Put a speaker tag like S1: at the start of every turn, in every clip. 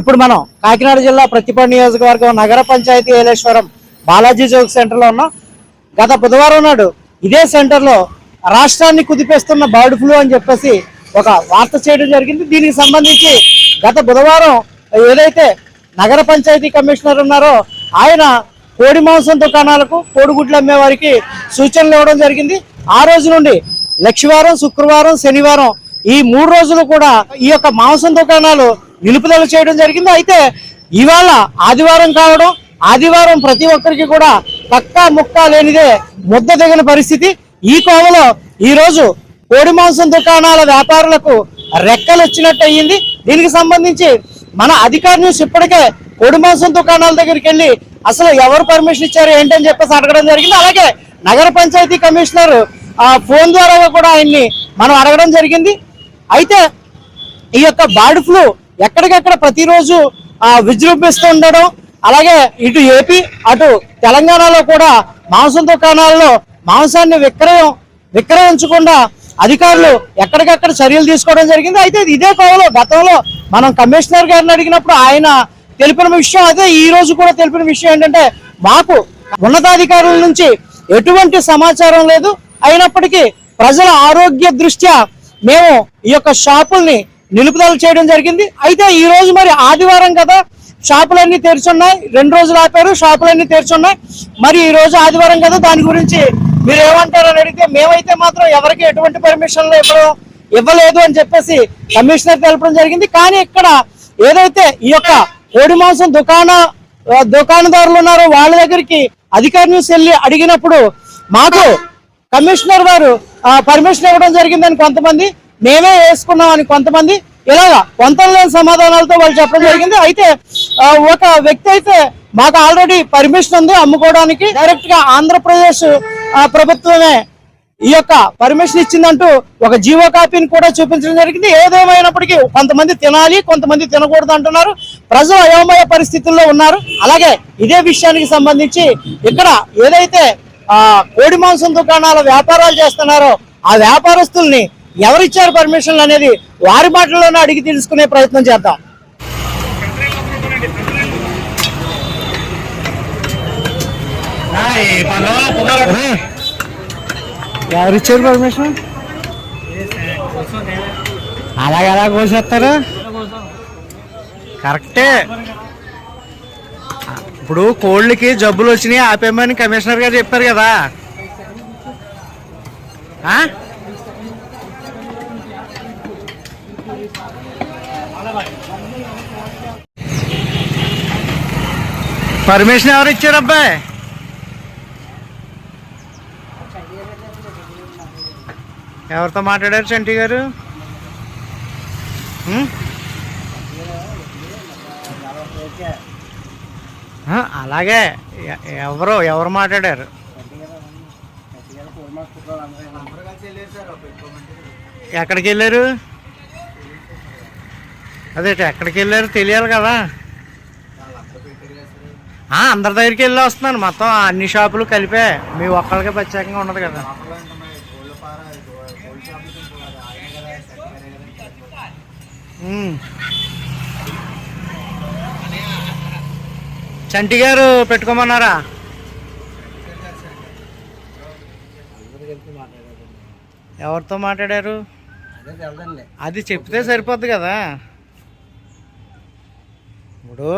S1: ఇప్పుడు మనం కాకినాడ జిల్లా ప్రతిపడ నియోజకవర్గం నగర పంచాయతీ ఏలేశ్వరం బాలాజీ చౌక్ సెంటర్లో ఉన్నాం. గత బుధవారం నాడు ఇదే సెంటర్లో రాష్ట్రాన్ని కుదిపేస్తున్న బర్డ్ ఫ్లూ అని చెప్పేసి ఒక వార్త చేయడం జరిగింది. దీనికి సంబంధించి గత బుధవారం ఏదైతే నగర పంచాయతీ కమిషనర్ ఉన్నారో ఆయన కోడి మాంసం దుకాణాలకు కోడిగుడ్లు అమ్మేవారికి సూచనలు ఇవ్వడం జరిగింది. ఆ రోజు నుండి లక్షవారం శుక్రవారం శనివారం ఈ మూడు రోజులు కూడా ఈ యొక్క మాంసం దుకాణాలు నిలుపుదల చేయడం జరిగింది. అయితే ఇవాళ ఆదివారం కావడం ఆదివారం ప్రతి ఒక్కరికి కూడా పక్కా ముక్క లేనిదే ముద్ద దిగిన పరిస్థితి. ఈ కోవలో ఈరోజు కోడి మాంసం దుకాణాల వ్యాపారులకు రెక్కలు వచ్చినట్టు అయ్యింది. దీనికి సంబంధించి మన అధికార న్యూస్ ఇప్పటికే కోడి మాంసం దుకాణాల దగ్గరికి వెళ్ళి అసలు ఎవరు పర్మిషన్ ఇచ్చారు ఏంటని చెప్పేసి అడగడం జరిగింది. అలాగే నగర పంచాయతీ కమిషనర్ ఫోన్ ద్వారా కూడా ఆయన్ని మనం అడగడం జరిగింది. అయితే ఈ యొక్క బర్డ్ ఫ్లూ ఎక్కడికక్కడ ప్రతిరోజు విజృంభిస్తూ ఉండడం అలాగే ఇటు ఏపీ అటు తెలంగాణలో కూడా మాంసం దుకాణాల్లో మాంసాన్ని విక్రయం విక్రయించకుండా అధికారులు ఎక్కడికక్కడ చర్యలు తీసుకోవడం జరిగింది. అయితే ఇదే కోవలో గతంలో మనం కమిషనర్ గారిని అడిగినప్పుడు ఆయన తెలిపిన విషయం అదే. ఈ రోజు కూడా తెలిపిన విషయం ఏంటంటే మాకు ఉన్నతాధికారుల నుంచి ఎటువంటి సమాచారం లేదు. అయినప్పటికీ ప్రజల ఆరోగ్య దృష్ట్యా మేము ఈ యొక్క షాపుల్ని నిలుపుదల చేయడం జరిగింది. అయితే ఈ రోజు మరి ఆదివారం కదా షాపులన్నీ తెరిచున్నాయి. రెండు రోజులు ఆపారు షాపులన్నీ తెరిచున్నాయి. మరి ఈ రోజు ఆదివారం కదా దాని గురించి మీరు ఏమంటారని అడిగితే మేమైతే మాత్రం ఎవరికి ఎటువంటి పర్మిషన్లు ఇవ్వడం ఇవ్వలేదు అని చెప్పేసి కమిషనర్ తెలపడం జరిగింది. కానీ ఇక్కడ ఏదైతే ఈ యొక్క కోడి మాంసం దుకాణ దుకాణదారులు ఉన్నారో వాళ్ళ దగ్గరికి అధికారులు వెళ్ళి అడిగినప్పుడు మాకు కమిషనర్ వారు పర్మిషన్ ఇవ్వడం జరిగిందని కొంతమంది మేమే వేసుకున్నాం అని కొంతమంది ఇలాగా కొంత లేని సమాధానాలతో వాళ్ళు చెప్పడం జరిగింది. అయితే ఒక వ్యక్తి అయితే మాకు ఆల్రెడీ పర్మిషన్ ఉంది అమ్ముకోవడానికి. డైరెక్ట్గా ఆంధ్రప్రదేశ్ ప్రభుత్వమే ఈ యొక్క పర్మిషన్ ఇచ్చిందంటూ ఒక జీవో కాపీని కూడా చూపించడం జరిగింది. ఏదేమైనప్పటికీ కొంతమంది తినాలి కొంతమంది తినకూడదు అంటున్నారు. ప్రజలు అయోమయ పరిస్థితుల్లో ఉన్నారు. అలాగే ఇదే విషయానికి సంబంధించి ఇక్కడ ఏదైతే ఆ కోడి మాంసం దుకాణాల వ్యాపారాలు చేస్తున్నారో ఆ వ్యాపారస్తుల్ని ఎవరిచ్చారు పర్మిషన్లు అనేది వారి మాటల్లోనే అడిగి తెలుసుకునే ప్రయత్నం చేద్దాం. ఎవరిచ్చారు పర్మిషన్ అలాగే ఎలా కోసేస్తారు? కరెక్టే. ఇప్పుడు కోళ్ళకి జబ్బులు వచ్చినాయి ఆపేమని కమిషనర్ గారు చెప్పారు కదా. పర్మిషన్ ఎవరు ఇచ్చారు అబ్బాయి? ఎవరితో మాట్లాడారు చంటి గారు? అలాగే. ఎ- ఎవరు ఎవరు మాట్లాడారు? ఎక్కడికి వెళ్ళారు అదే ఎక్కడికి వెళ్ళారు తెలియాలి కదా. అందరి దగ్గరికి వెళ్ళి వస్తున్నాను. మొత్తం అన్ని షాపులు కలిపే మీ ఒక్కళ్ళకే ప్రత్యేకంగా ఉండదు కదా. చంటి గారు పెట్టుకోమన్నారా? ఎవరితో మాట్లాడారు? అది చెప్తే సరిపోద్ది కదా. ఇప్పుడు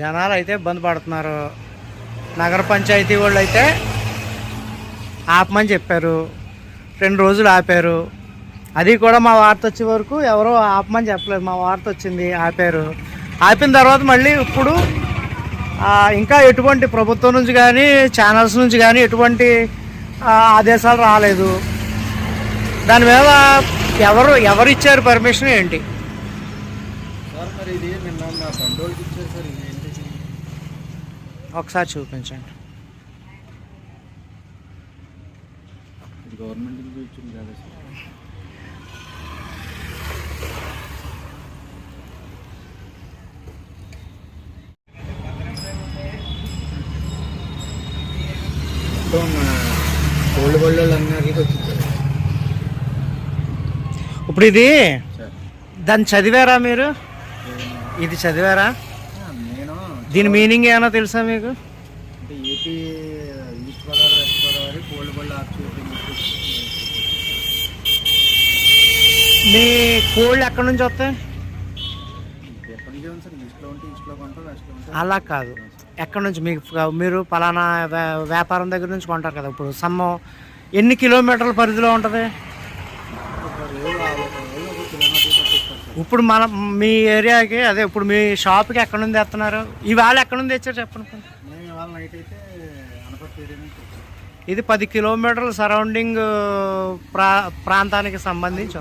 S1: జనాలు అయితే ఇబ్బంది పడుతున్నారు. నగర పంచాయతీ వాళ్ళు అయితే ఆపమని చెప్పారు. రెండు రోజులు ఆపారు. అది కూడా మా వార్త వచ్చే వరకు ఎవరో ఆపమని చెప్పలేదు. మా వార్త వచ్చింది ఆపారు. ఆపిన తర్వాత మళ్ళీ ఇప్పుడు ఇంకా ఎటువంటి ప్రభుత్వం నుంచి కానీ ఛానల్స్ నుంచి కానీ ఎటువంటి ఆదేశాలు రాలేదు. దాని మీద ఎవరు ఎవరు ఇచ్చారు పర్మిషన్ ఏంటి?
S2: సార్ మరి ఇది నిన్న నా బంధువులకి ఇచ్చారు సార్ ఇది ఏంటి
S1: ఒకసారి చూపించండి
S2: ఇది గవర్నమెంట్ నుంచి ఇచ్చింది కదా సార్ కోల్డ్ వరల్డ్ అందరికీ వచ్చింది సార్.
S1: ఇప్పుడు ఇది దాన్ని చదివారా మీరు? ఇది చదివారా? దీని మీనింగ్ ఏమైనా తెలుసా మీకు?
S2: అంటే AP east Godavari west Godavari cold
S1: మీ కోళ్ళు ఎక్కడి నుంచి వస్తాయి?
S2: ఎప్పటి నుంచి ఉంది సార్? ఈస్ట్లో ఉంటే ఈస్ట్లో కొంటాం వెస్ట్లో ఉంటే
S1: అలా కాదు. ఎక్కడి నుంచి మీకు మీరు పలానా వ్యా- వ్యాపారం దగ్గర నుంచి కొంటారు కదా. ఇప్పుడు సమ్మం ఎన్ని కిలోమీటర్ల పరిధిలో ఉంటుంది
S2: ఒక రోజు ఆ ఒక రోజు ఒక కిలోమీటర్ పట్టిస్తారు సార్
S1: ఇప్పుడు మన మీ ఏరియాకి అదే ఇప్పుడు మీ షాప్కి ఎక్కడి నుంచి తెస్తున్నారు? ఇవాళ ఎక్కడి నుంచి తెచ్చారు చెప్పండి. ఇది పది కిలోమీటర్ల సరౌండింగ్ ప్రా ప్రాంతానికి సంబంధించి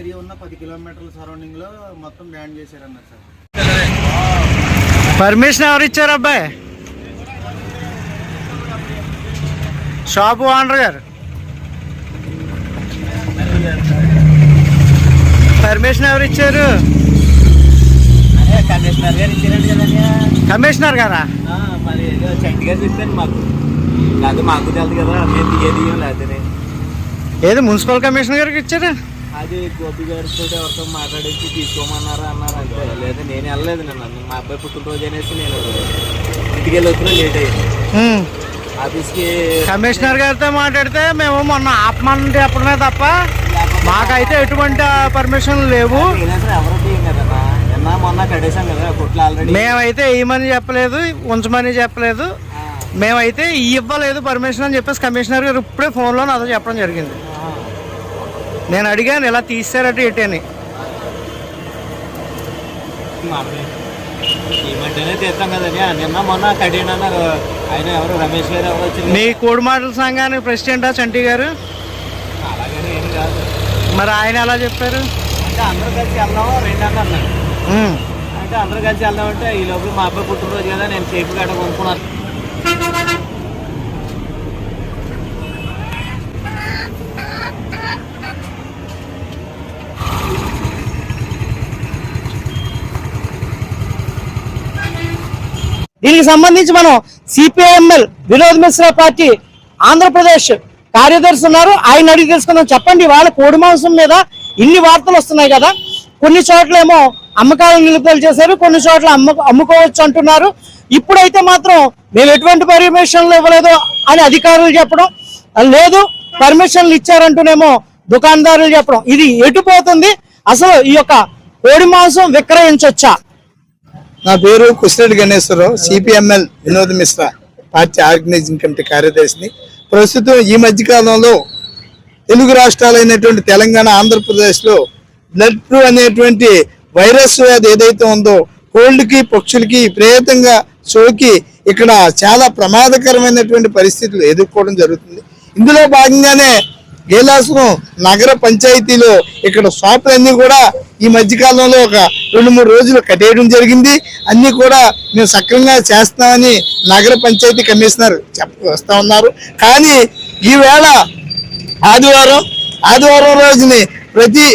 S2: ఏరియా ఉన్న పది కిలోమీటర్ల సరౌండింగ్లో మొత్తం బ్యాన్ చేశారన్నారు సార్.
S1: పర్మిషన్ ఎవరు ఇచ్చారు అబ్బాయి? షాపు ఓనర్ గారు. పర్మిషన్ ఎవరు ఇచ్చారు?
S3: కమిషనర్ గారు ఇచ్చారండి కదయ్యా
S1: కమిషనర్ గారా?
S3: మరి ఏదో చంటి గారు చెప్పాను మాకు. లేకపోతే మాకు తెలుదు కదా మేము దిగేది లేకపోతే
S1: ఏది మున్సిపల్ కమిషనర్ గారికి ఇచ్చారు?
S3: అది గోపి గారితో ఎవరితో మాట్లాడేసి తీసుకోమన్నారా అన్నారు అంతే. లేదా నేను వెళ్ళలేదు నన్ను. మా అబ్బాయి పుట్టినరోజు అనేసి నేను ఇంటికి వెళ్ళి వచ్చినా లేట్ అయ్యింది. ఆఫీస్కి
S1: కమిషనర్ గారితో మాట్లాడితే మేము మొన్న ఆపమని చెప్పడమే తప్ప మాకైతే ఎటువంటి పర్మిషన్ లేవు. మేమైతే ఇవ్వమని చెప్పలేదు ఉంచమని చెప్పలేదు. మేమైతే ఇవ్వలేదు పర్మిషన్ అని చెప్పేసి కమిషనర్ గారు ఇప్పుడే ఫోన్లో నాతో చెప్పడం జరిగింది. నేను అడిగాను ఇలా తీసారట
S3: మా ఎవరు? వచ్చి
S1: మీ కోడిమాటల సంఘానికి ప్రెసిడెంటా చంటి గారు? మరి ఆయన ఎలా చెప్పారు?
S3: అంటే అందరూ కలిసి వెళ్దాం రెండు అన్నారు. అంటే అందరూ కలిసి వెళ్దాం అంటే ఈ లోపల మా అబ్బాయి పుట్టినరోజు కదా నేను సేఫ్ గట్ట కొనుక్కున్నాను.
S1: దీనికి సంబంధించి మనం సిపిఐఎంఎల్ వినోద్ మిశ్రా పార్టీ ఆంధ్రప్రదేశ్ కార్యదర్శి ఉన్నారు. ఆయన అడిగి తెలుసుకుందాం. చెప్పండి వాళ్ళ కోడి మాంసం మీద ఇన్ని వార్తలు వస్తున్నాయి కదా. కొన్ని చోట్ల ఏమో అమ్మకాలను నిలుపుదల చేశారు కొన్ని చోట్ల అమ్ము అమ్ముకోవచ్చు అంటున్నారు. ఇప్పుడైతే మాత్రం మేము ఎటువంటి పర్మిషన్లు ఇవ్వలేదు అని అధికారులు చెప్పడం. లేదు పర్మిషన్లు ఇచ్చారంటూనేమో దుకాణదారులు చెప్పడం. ఇది ఎటుపోతుంది? అసలు ఈ యొక్క కోడి మాంసం విక్రయించవచ్చా
S4: నా పేరు Kusireddy Ganeswara Rao CPML Vinod Mishra party organising committee కార్యదర్శిని. ప్రస్తుతం ఈ మధ్యకాలంలో తెలుగు రాష్ట్రాలైనటువంటి తెలంగాణ ఆంధ్రప్రదేశ్లో బ్లడ్ ఫ్లూ అనేటువంటి వైరస్ వ్యాధి ఏదైతే ఉందో కోళ్ళకి పక్షులకి విపరీతంగా సోకి ఇక్కడ చాలా ప్రమాదకరమైనటువంటి పరిస్థితులు ఎదుర్కోవడం జరుగుతుంది. ఇందులో భాగంగానే గేలాసురం నగర పంచాయతీలో ఇక్కడ షాపులన్నీ కూడా ఈ మధ్యకాలంలో ఒక రెండు మూడు రోజులు కట్టేయడం జరిగింది. అన్నీ కూడా మేము సక్రమంగా చేస్తామని నగర పంచాయతీ కమిషనర్ చెప్ వస్తా ఉన్నారు. కానీ ఈవేళ ఆదివారం ఆదివారం రోజుని ప్రతి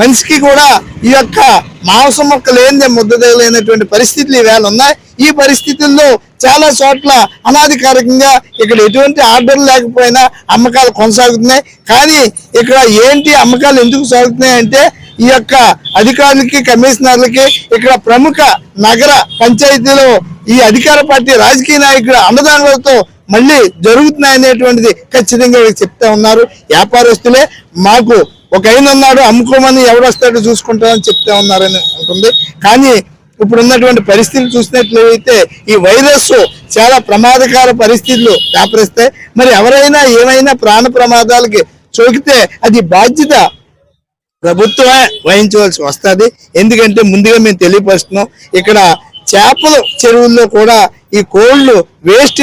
S4: మనిషికి కూడా ఈ యొక్క మాంసం మొక్క లేనిదే ముద్ద లేనటువంటి పరిస్థితులు ఈవేళ ఉన్నాయి. ఈ పరిస్థితుల్లో చాలా చోట్ల అనాధికారికంగా ఇక్కడ ఎటువంటి ఆర్డర్ లేకపోయినా అమ్మకాలు కొనసాగుతున్నాయి. కానీ ఇక్కడ ఏంటి అమ్మకాలు ఎందుకు సాగుతున్నాయి అంటే ఈ యొక్క అధికారులకి కమిషనర్లకి ఇక్కడ ప్రముఖ నగర పంచాయతీలో ఈ అధికార పార్టీ రాజకీయ నాయకుల అన్నదానులతో మళ్ళీ జరుగుతున్నాయి అనేటువంటిది ఖచ్చితంగా చెప్తా ఉన్నారు. వ్యాపారస్తులే మాకు ఒక ఆయన ఉన్నాడు అమ్ముకోమని ఎవడు వస్తాడో చూసుకుంటామని చెప్తా ఉన్నారని ఉంటుంది. కానీ ఇప్పుడు ఉన్నటువంటి పరిస్థితులు చూసినట్లయితే ఈ వైరస్ చాలా ప్రమాదకర పరిస్థితులు వ్యాపరిస్తాయి. మరి ఎవరైనా ఏమైనా ప్రాణ ప్రమాదాలకి సోకితే అది బాధ్యత ప్రభుత్వమే వహించవలసి వస్తుంది. ఎందుకంటే ముందుగా మేము తెలియపరుస్తున్నాం ఇక్కడ చేపలు చెరువుల్లో కూడా ఈ కోళ్ళు వేస్ట్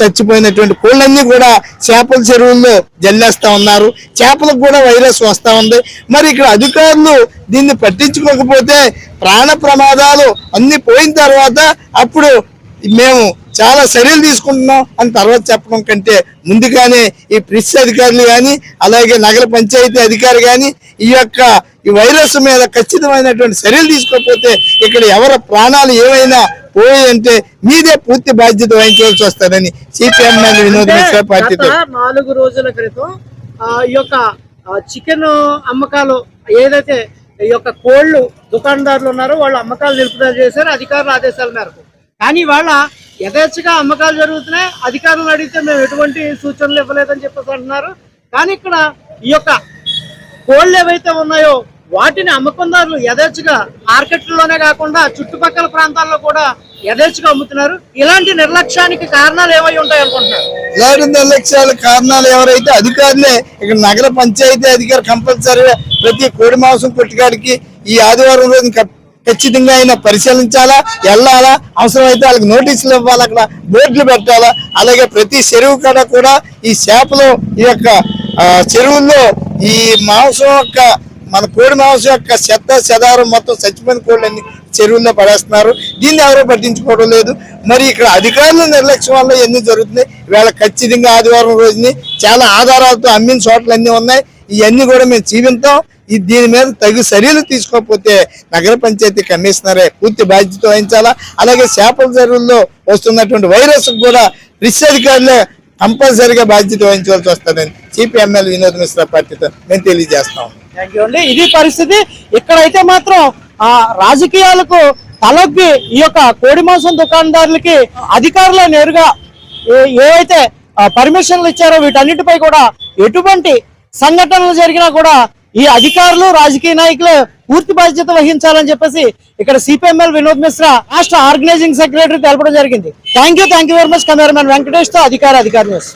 S4: చచ్చిపోయినటువంటి కోళ్ళన్నీ కూడా చేపల చెరువుల్లో జల్లేస్తా ఉన్నారు. చేపలకు కూడా వైరస్ వస్తా ఉంది. మరి ఇక్కడ అధికారులు దీన్ని పట్టించుకోకపోతే ప్రాణ ప్రమాదాలు అన్ని పోయిన తర్వాత అప్పుడు మేము చాలా చర్యలు తీసుకుంటున్నాం అని తర్వాత చెప్పడం కంటే ముందుగానే ఈ ప్రిస్ అధికారులు కానీ అలాగే నగర పంచాయతీ అధికారి కానీ ఈ యొక్క ఈ వైరస్ మీద ఖచ్చితమైనటువంటి చర్యలు తీసుకోకపోతే ఇక్కడ ఎవరి ప్రాణాలు ఏమైనా పోయాయంటే మీదే పూర్తి బాధ్యత వహించవలసి వస్తుందని సిపిఎం వినోద్ మిశ్రా పార్టీతో
S1: నాలుగు రోజుల క్రితం ఆ, ఈ యొక్క చికెన్ అమ్మకాలు ఏదైతే ఈ యొక్క కోళ్ళు దుకాణదారులు ఉన్నారు వాళ్ళు అమ్మకాలు నిలుపుదల చేశారు అధికారుల ఆదేశాల మేరకు. కానీ వాళ్ళ యథేచ్ఛగా అమ్మకాలు జరుగుతున్నాయి అధికారులను అడిగితే మేము ఎటువంటి సూచనలు ఇవ్వలేదని చెప్పేసి అంటున్నారు. కానీ ఇక్కడ ఈ యొక్క కోళ్ళు ఏవైతే ఉన్నాయో వాటిని అమ్మకందారులు యథేచ్ఛగా మార్కెట్లోనే కాకుండా చుట్టుపక్కల ప్రాంతాల్లో కూడా యథేచ్ఛగా అమ్ముతున్నారు. ఇలాంటి నిర్లక్ష్యానికి కారణాలు ఏమై ఉంటాయి అనుకుంటున్నారు?
S4: ఇలాంటి నిర్లక్ష్యాల కారణాలు ఎవరైతే అధికారులే ఇక్కడ నగర పంచాయతీ అధికారి కంపల్సరీగా ప్రతి కోడి మాంసం కొట్టుకాడికి ఈ ఆదివారం రోజు ఖచ్చితంగా ఆయన పరిశీలించాలా వెళ్ళాలా అవసరమైతే వాళ్ళకి నోటీసులు ఇవ్వాలి అక్కడ బోర్డులు పెట్టాలా అలాగే ప్రతి చెరువు కాడ కూడా ఈ చేపలు ఈ యొక్క చెరువుల్లో ఈ మాంసం యొక్క మన కోడి మాంసం యొక్క చెత్త చెదారం మొత్తం చచ్చిపోయిన కోళ్ళన్ని చెరువుల్లో పడేస్తున్నారు. దీన్ని ఎవరో పట్టించుకోవడం లేదు. మరి ఇక్కడ అధికారుల నిర్లక్ష్యం వల్ల ఎన్ని జరుగుతున్నాయి? వేళ ఖచ్చితంగా ఆదివారం రోజుని చాలా ఆధారాలతో అమ్మిన చోట్ల ఉన్నాయి. ఇవన్నీ కూడా మేము జీవింతాం ఈ దీని మీద తగు చర్యలు తీసుకోకపోతే నగర పంచాయతీ కమిషనరే పూర్తి బాధ్యత వహించాలా? అలాగే చేపల చెరువుల్లో వస్తున్నటువంటి వైరస్ కూడా రిష్ అధికారులే కంపల్సరిగా బాధ్యత వహించవలసి వస్తుందని సిపిఎంఎల్ వినోద్ మిశ్రా పార్టీతో మేము తెలియజేస్తాం.
S1: థ్యాంక్ యూ అండి. ఇది పరిస్థితి. ఇక్కడైతే మాత్రం ఆ రాజకీయాలకు తలొగ్గి ఈ యొక్క కోడి మాంసం దుకాణదారులకి అధికారులు నేరుగా ఏవైతే పర్మిషన్లు ఇచ్చారో వీటన్నిటిపై కూడా ఎటువంటి సంఘటనలు జరిగినా కూడా ఈ అధికారులు రాజకీయ నాయకులు పూర్తి బాధ్యత వహించాలని చెప్పేసి ఇక్కడ సిపిఎంఎల్ వినోద్ మిశ్రా రాష్ట్ర ఆర్గనైజింగ్ సెక్రటరీ తెలపడం జరిగింది. Thank you thank you very much cameraman వెంకటేష్తో అధికార అధికారి న్యూస్.